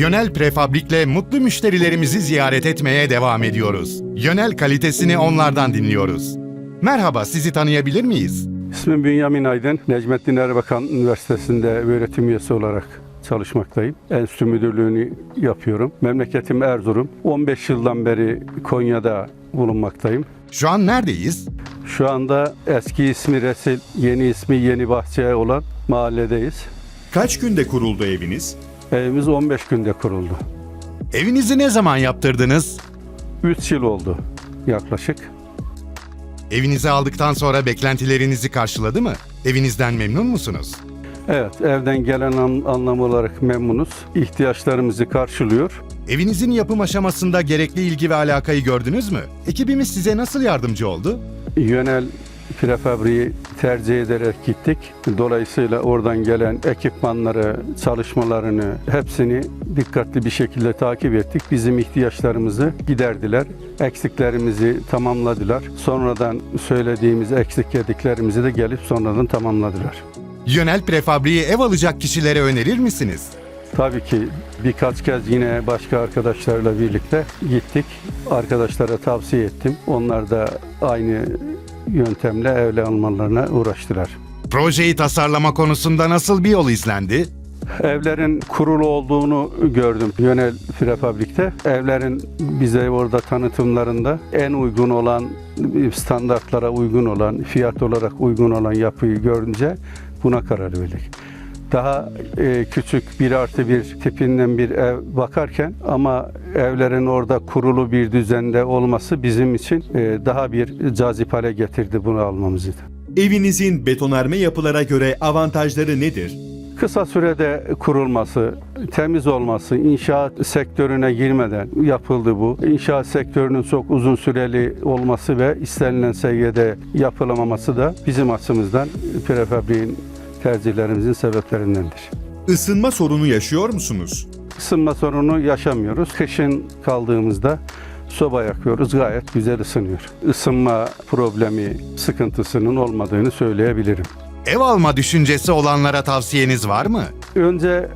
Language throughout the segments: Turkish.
Yönel Prefabrik'le mutlu müşterilerimizi ziyaret etmeye devam ediyoruz. Yönel kalitesini onlardan dinliyoruz. Merhaba, sizi tanıyabilir miyiz? İsmim Bünyamin Aydın. Necmettin Erbakan Üniversitesi'nde öğretim üyesi olarak çalışmaktayım. Enstitü müdürlüğünü yapıyorum. Memleketim Erzurum. 15 yıldan beri Konya'da bulunmaktayım. Şu an neredeyiz? Şu anda eski ismi Resil, yeni ismi Yeni Bahçe olan mahalledeyiz. Kaç günde kuruldu eviniz? Evimiz 15 günde kuruldu. Evinizi ne zaman yaptırdınız? 3 yıl oldu yaklaşık. Evinizi aldıktan sonra beklentilerinizi karşıladı mı? Evinizden memnun musunuz? Evet, evden gelen an- anlam olarak memnunuz. İhtiyaçlarımızı karşılıyor. Evinizin yapım aşamasında gerekli ilgi ve alakayı gördünüz mü? Ekibimiz size nasıl yardımcı oldu? Yönel prefabriği tercih ederek gittik. Dolayısıyla oradan gelen ekipmanları, çalışmalarını hepsini dikkatli bir şekilde takip ettik. Bizim ihtiyaçlarımızı giderdiler. Eksiklerimizi tamamladılar. Sonradan söylediğimiz eksik yediklerimizi de gelip sonradan tamamladılar. Yönel Prefabrik'i ev alacak kişilere önerir misiniz? Tabii ki birkaç kez yine başka arkadaşlarla birlikte gittik. Arkadaşlara tavsiye ettim. Onlar da aynı yöntemle evle almalarına uğraştılar. Projeyi tasarlama konusunda nasıl bir yol izlendi? Evlerin kurulu olduğunu gördüm Yönel Prefabrik'te. Evlerin bize orada tanıtımlarında en uygun olan, standartlara uygun olan, fiyat olarak uygun olan yapıyı görünce buna karar verdik. Daha e, küçük bir artı bir tipinden bir ev bakarken ama evlerin orada kurulu bir düzende olması bizim için e, daha bir cazip hale getirdi bunu almamızı. Evinizin betonarme yapılara göre avantajları nedir? Kısa sürede kurulması, temiz olması, inşaat sektörüne girmeden yapıldı bu. İnşaat sektörünün çok uzun süreli olması ve istenilen seviyede yapılamaması da bizim açımızdan prefabriğin tercihlerimizin sebeplerindendir. Isınma sorunu yaşıyor musunuz? Isınma sorunu yaşamıyoruz. Kışın kaldığımızda soba yakıyoruz. Gayet güzel ısınıyor. Isınma problemi, sıkıntısının olmadığını söyleyebilirim. Ev alma düşüncesi olanlara tavsiyeniz var mı? Önce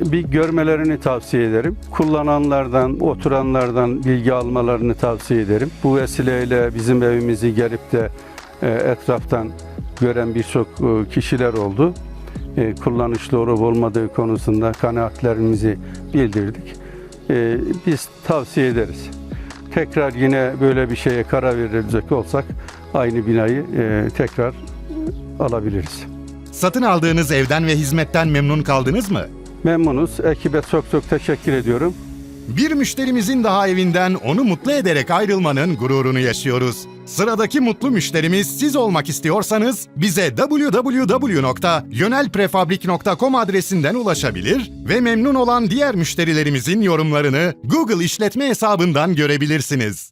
bir görmelerini tavsiye ederim. Kullananlardan, oturanlardan bilgi almalarını tavsiye ederim. Bu vesileyle bizim evimizi gelip de e, etraftan gören birçok e, kişiler oldu. E, Kullanışlı olup olmadığı konusunda kanaatlerimizi bildirdik. E, Biz tavsiye ederiz. Tekrar yine böyle bir şeye karar verecek olsak aynı binayı tekrar alabiliriz. Satın aldığınız evden ve hizmetten memnun kaldınız mı? Memnunuz. Ekibe çok çok teşekkür ediyorum. Bir müşterimizin daha evinden onu mutlu ederek ayrılmanın gururunu yaşıyoruz. Sıradaki mutlu müşterimiz siz olmak istiyorsanız bize www.yönelprefabrik.com adresinden ulaşabilir ve memnun olan diğer müşterilerimizin yorumlarını Google işletme hesabından görebilirsiniz.